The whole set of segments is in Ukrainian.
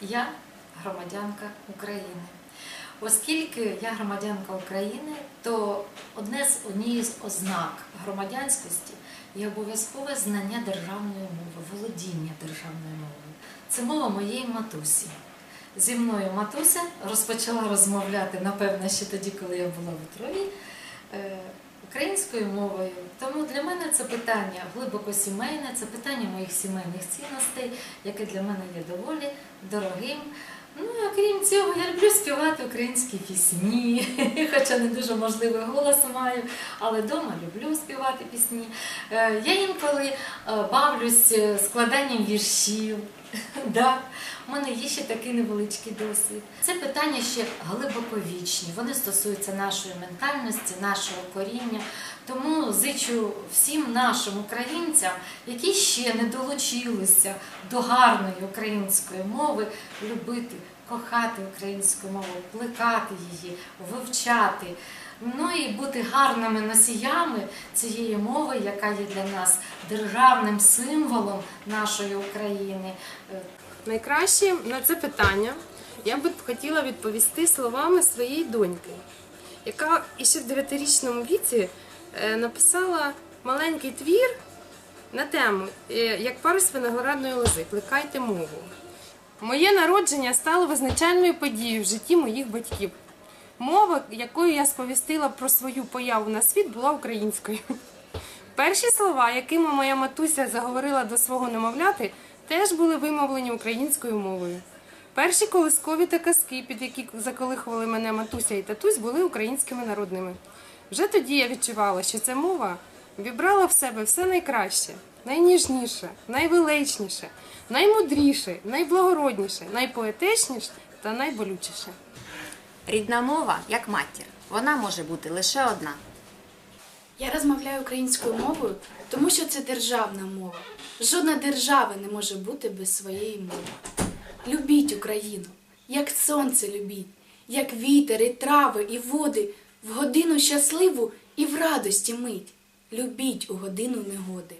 я громадянка України. Оскільки я громадянка України, то одне з однієї з ознак громадянськості є обов'язкове знання державної мови, володіння державною мовою. Це мова моєї матусі. Зі мною матуся розпочала розмовляти, напевно, ще тоді, коли я була в утробі, е, українською мовою. Тому для мене це питання глибоко сімейне, це питання моїх сімейних цінностей, яке для мене є доволі дорогим. Ну, і окрім цього, я люблю співати українські пісні, хоча не дуже можливий голос маю, але вдома люблю співати пісні. Е, Я інколи е, бавлюсь е, складанням віршів. У мене є ще такий невеличкий досвід. Це питання ще глибоковічні. Вони стосуються нашої ментальності, нашого коріння. Тому зичу всім нашим українцям, які ще не долучилися до гарної української мови, любити, кохати українську мову, плекати її, вивчати. Ну і бути гарними носіями цієї мови, яка є для нас державним символом нашої України. Найкраще на це питання я би хотіла відповісти словами своєї доньки, яка іще в 9-річному віці е, написала маленький твір на тему е, як парус виноградної лози Плекайте мову. Моє народження стало визначальною подією в житті моїх батьків. Мова, якою я сповістила про свою появу на світ, була українською. Перші слова, якими моя матуся заговорила до свого немовляти, теж були вимовлені українською мовою. Перші колискові та казки, під які заколихували мене матуся і татусь, були українськими народними. Вже тоді я відчувала, що ця мова вібрала в себе все найкраще, найніжніше, найвеличніше, наймудріше, найблагородніше, найпоетичніше та найболючіше. Рідна мова як матір. Вона може бути лише одна. Я розмовляю українською мовою, тому що це державна мова. Жодна держава не може бути без своєї мови. Любіть Україну, як сонце любіть, як вітер, і трави, і води, в годину щасливу і в радості мить. Любіть у годину негоди.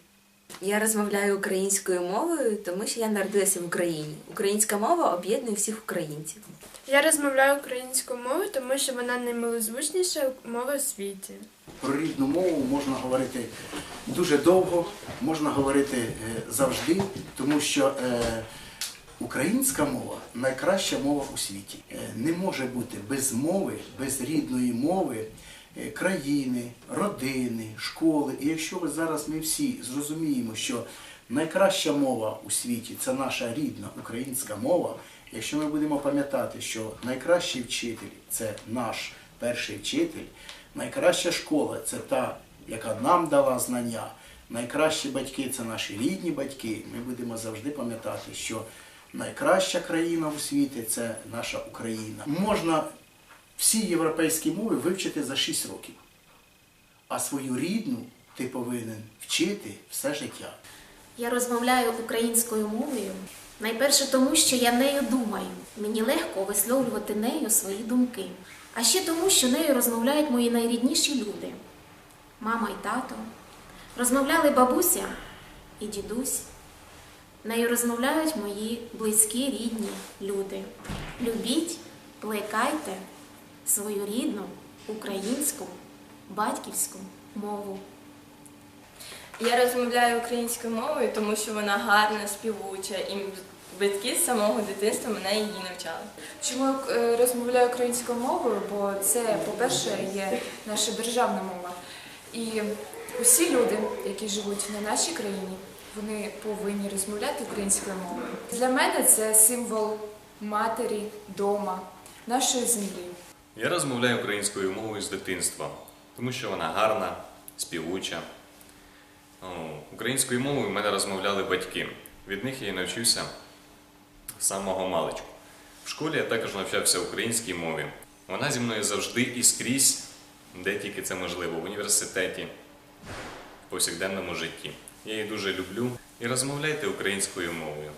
Я розмовляю українською мовою, тому що я народилася в Україні. Українська мова об'єднує всіх українців. Я розмовляю українською мовою, тому що вона наймилозвучніша мова у світі. Про рідну мову можна говорити дуже довго, можна говорити е, завжди, тому що е, українська мова найкраща мова у світі. Е, Не може бути без мови, без рідної мови країни, родини, школи. І якщо ви зараз ми всі зрозуміємо, що найкраща мова у світі це наша рідна українська мова. Якщо ми будемо пам'ятати, що найкращий вчитель це наш перший вчитель, найкраща школа це та, яка нам дала знання, найкращі батьки це наші рідні батьки. Ми будемо завжди пам'ятати, що найкраща країна у світі це наша Україна. Можна всі європейські мови вивчити за 6 років, а свою рідну ти повинен вчити все життя. Я розмовляю українською мовою найперше тому, що я нею думаю. Мені легко висловлювати нею свої думки. А ще тому, що нею розмовляють мої найрідніші люди мама і тато. Розмовляли бабуся і дідусь. Нею розмовляють мої близькі рідні люди. Любіть, плекайте свою рідну українську батьківську мову. Я розмовляю українською мовою, тому що вона гарна, співуча, і батьки з самого дитинства мене її навчали. Чому я е, розмовляю українською мовою? Бо це, по-перше, є наша державна мова. І усі люди, які живуть на нашій країні, вони повинні розмовляти українською мовою. Для мене це символ матері, дома, нашої землі. Я розмовляю українською мовою з дитинства, тому що вона гарна, співуча. Українською мовою в мене розмовляли батьки. Від них я і навчився з самого маличку. В школі я також навчався українській мові. Вона зі мною завжди і скрізь, де тільки це можливо, в університеті, в повсякденному житті. Я її дуже люблю і розмовляйте українською мовою.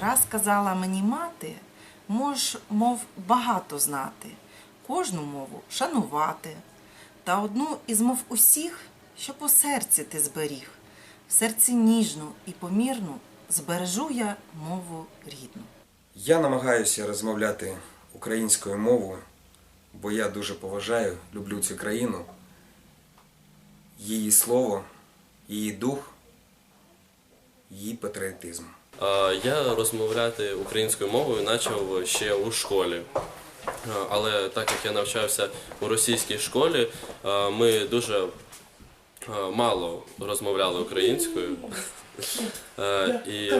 Раз казала мені мати, мож мов багато знати, кожну мову шанувати, та одну із мов усіх, щоб у серці ти зберіг, в серці ніжну і помірну збережу я мову рідну. Я намагаюся розмовляти українською мовою, бо я дуже поважаю, люблю цю країну, її слово, її дух, її патріотизм. Я розмовляти українською мовою почав ще у школі. Але так як я навчався у російській школі, ми дуже мало розмовляли українською. Е, І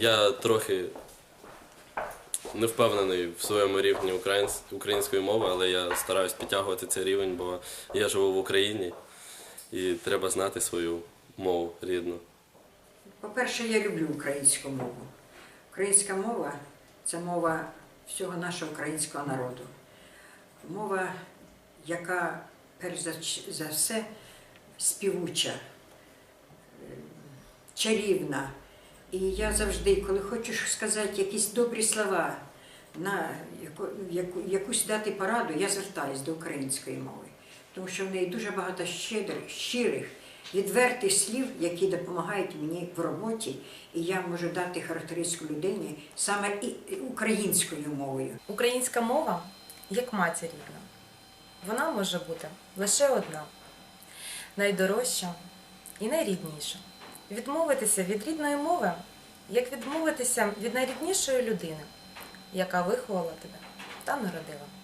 я трохи не впевнений в своєму рівні української мови, але я стараюсь підтягувати цей рівень, бо я живу в Україні і треба знати свою мову рідну. По-перше, я люблю українську мову. Українська мова це мова всього нашого українського народу. Мова, яка перш за все співуча, чарівна. І я завжди, коли хочу сказати якісь добрі слова, на яку, яку, якусь дати пораду, я звертаюсь до української мови. Тому що в неї дуже багато щедрих, щирих, відвертих слів, які допомагають мені в роботі, і я можу дати характеристику людині саме і українською мовою. Українська мова як матір рідна. Вона може бути лише одна, найдорожча і найрідніша. Відмовитися від рідної мови, як відмовитися від найріднішої людини, яка виховала тебе та народила.